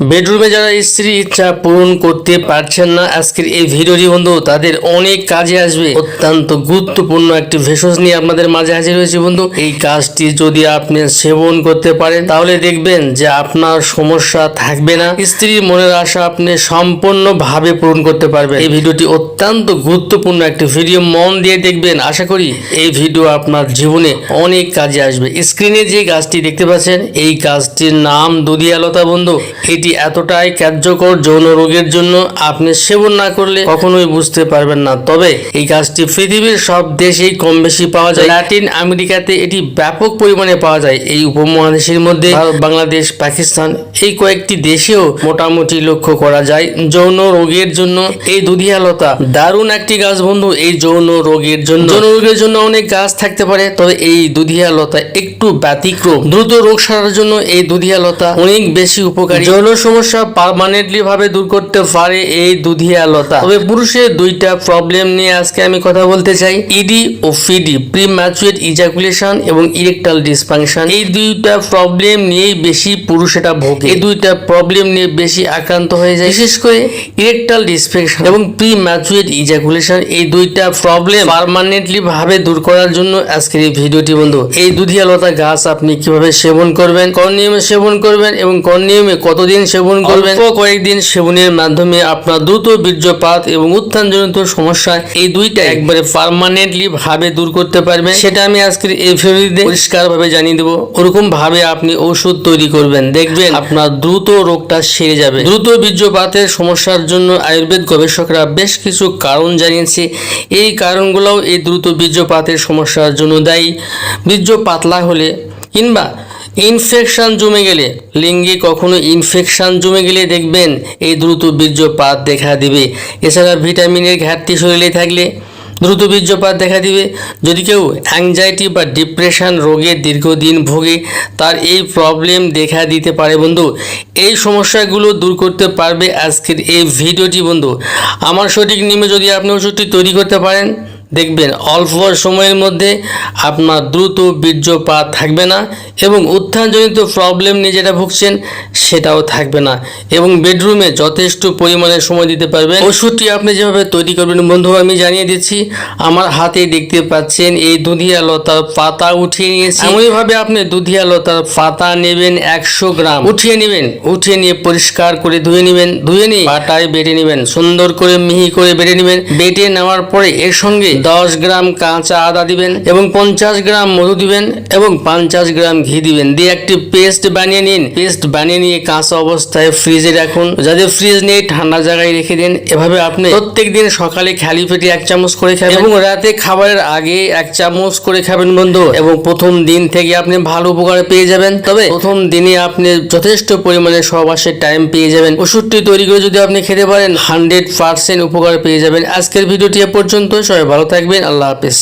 বেডরুমে যারা স্ত্রী ইচ্ছা পূরণ করতে পারছেন না, আজকের এই ভিডিওটি বন্ধু, তাদের অনেক কাজে আসবে। অত্যন্ত গুরুত্বপূর্ণ একটি ভেষজ নিয়ে আপনাদের মাঝে হাজির হয়েছে, বন্ধু। এই কাজটি যদি আপনি সেবন করতে পারেন, তাহলে দেখবেন যে আপনার সমস্যা থাকবে না। স্ত্রীর মনের আশা আপনি সম্পূর্ণভাবে পূরণ করতে পারবেন। এই ভিডিওটি অত্যন্ত গুরুত্বপূর্ণ একটি ভিডিও। মন দিয়ে দেখবেন, আশা করি এই ভিডিও আপনার জীবনে অনেক কাজে আসবে। স্ক্রিনে যে গাছটি দেখতে পাচ্ছেন, এই গাছটির নাম দুধিয়ালতা, বন্ধু। এটি এতটাই কার্যকর যৌন রোগের জন্য আপনি সেবন না করলে কখনোই বুঝতে পারবেন না। তবে এই গাছটি পৃথিবীর সব দেশেই কম বেশি পাওয়া যায়। ল্যাটিন আমেরিকাতে এটি ব্যাপক পরিমাণে পাওয়া যায়। এই উপমহাদেশের মধ্যে বাংলাদেশ পাকিস্তান এই কয়েকটি দেশেও মোটামুটি লক্ষ্য করা যায় যৌন রোগের জন্য। এই দুধিয়ালতা দারুণ একটি গাছ বন্ধু এই যৌন রোগের জন্য। যৌন রোগের জন্য অনেক গাছ থাকতে পারে তবে এই দুধিয়ালতা একটু ব্যতিক্রম। দ্রুত রোগ সারার জন্য এই দুধিয়ালতা অনেক বেশি উপকারী। যৌন সমস্যা পার্মানেন্টলি ভাবে দূর করতে পারে এই দুধিয়ালতা। তবে পুরুষের দুইটা প্রবলেম নিয়ে আজকে আমি কথা বলতে চাই ইডি ও ফিডি প্রি ম্যাচুয়েট ইজাকুলেশন এবং ইরেকটাল ডিসফাংশন এই দুইটা প্রবলেম নিয়েই বেশি পুরুষ এটা ভোগে। এই দুইটা প্রবলেম নিয়ে বেশি আক্রান্ত হয়ে যায়। বিশেষ করে ইরেকটাল ডিসফাংশন এবং প্রি ম্যাচুয়েট ইজাকুলেশন এই দুইটা প্রবলেম পার্মানেন্টলি ভাবে দূর করার জন্য আজকের এই ভিডিওটি বন্ধু। এই দুধিয়ালতা গাছ আপনি কীভাবে সেবন করবেন কোন নিয়মে সেবন করবেন এবং কোন নিয়মে কতদিন সেবন করবেন কয়েকদিন সেবনের মাধ্যমে আপনার দ্রুত বীর্যপাত এবং উত্থানজনিত সমস্যা এই দুইটা একবারে পার্মানেন্টলি ভাবে দূর করতে পারবে সেটা আমি আজকের এই ভিডিওতে পরিষ্কার ভাবে জানিয়ে দেবো। ওরকম ভাবে আপনি ওষুধ তৈরি করবেন। দেখবেন আপনার দ্রুত রোগটা সেরে যাবে। দ্রুত বীর্যপাতের সমস্যার জন্য আয়ুর্বেদ গবেষকরা বেশ কিছু কারণ জানিয়েছে। এই কারণগুলোও এই দ্রুত বীর্যপাতের সমস্যার জন্য দায়ী। বীর্য পাতলা হলে কিংবা ইনফেকশন জমে গেলে লিঙ্গে কখনো ইনফেকশন জমে গেলে দেখবেন এই দ্রুত বীর্যপাত দেখা দিবে। এছাড়া ভিটামিনের ঘাটতি শরীরে থাকলে দ্রুত বীর্যপাত দেখা দিবে। যদি কেউ অ্যাংজাইটি বা ডিপ্রেশন রোগে দীর্ঘদিন ভোগে, তার এই প্রবলেম দেখা দিতে পারে বন্ধু। এই সমস্যাগুলো দূর করতে পারবে আজকের এই ভিডিওটি বন্ধু। আমার সঠিক নিয়মে যদি আপনি ওষুধটি তৈরি করতে পারেন দেখবেন অল্প সময়ের মধ্যে আপনার দ্রুত বীর্যপাত থাকবে না এবং উত্থানজনিত প্রবলেম নিয়ে যেটা ভুগছেন সেটাও থাকবে না এবং বেডরুমে যথেষ্ট পরিমাণে সময় দিতে পারবেন। ওষুধটি আপনি যেভাবে তৈরি করবেন বন্ধু, আমি জানিয়ে দিচ্ছি, আমার হাতে দেখতে পাচ্ছেন এই দুধিয়া লতার পাতা উঠিয়ে নিয়েছি। এমনইভাবে আপনি দুধিয়া লতার পাতা নেবেন একশো গ্রাম। উঠিয়ে নেবেন, উঠিয়ে নিয়ে পরিষ্কার করে ধুয়ে নেবেন, ধুয়ে নিয়ে পাটায় বেটে নেবেন, সুন্দর করে মিহি করে বেটে নেবেন। বেটে নেওয়ার পরে এর সঙ্গে দশ গ্রাম কাঁচা আদা দিবেন এবং পঞ্চাশ গ্রাম মধু দিবেন এবং পঞ্চাশ গ্রাম ঘি দিবেন। দিয়ে একটি পেস্ট বানিয়ে নিন। পেস্ট বানিয়ে নিয়ে কাঁচা অবস্থায় ফ্রিজে রাখুন। যাদের ফ্রিজ নেই ঠান্ডা জায়গায় রেখে দিন। এভাবে আপনি প্রত্যেক দিন সকালে খালি পেটে এক চামচ করে খাবেন। এবং রাতে খাবারের আগে এক চামচ করে খাবেন বন্ধু। এবং প্রথম দিন থেকে আপনি ভালো উপকার পেয়ে যাবেন। তবে প্রথম দিনে আপনি যথেষ্ট পরিমাণে সহবাসের টাইম পেয়ে যাবেন। ওষুধটি তৈরি করে যদি আপনি খেতে পারেন হান্ড্রেড পার্সেন্ট উপকার পেয়ে যাবেন। আজকের ভিডিওটি এ পর্যন্ত। সবাই ভালো থাকবেন আল্লাহ হাফেজ।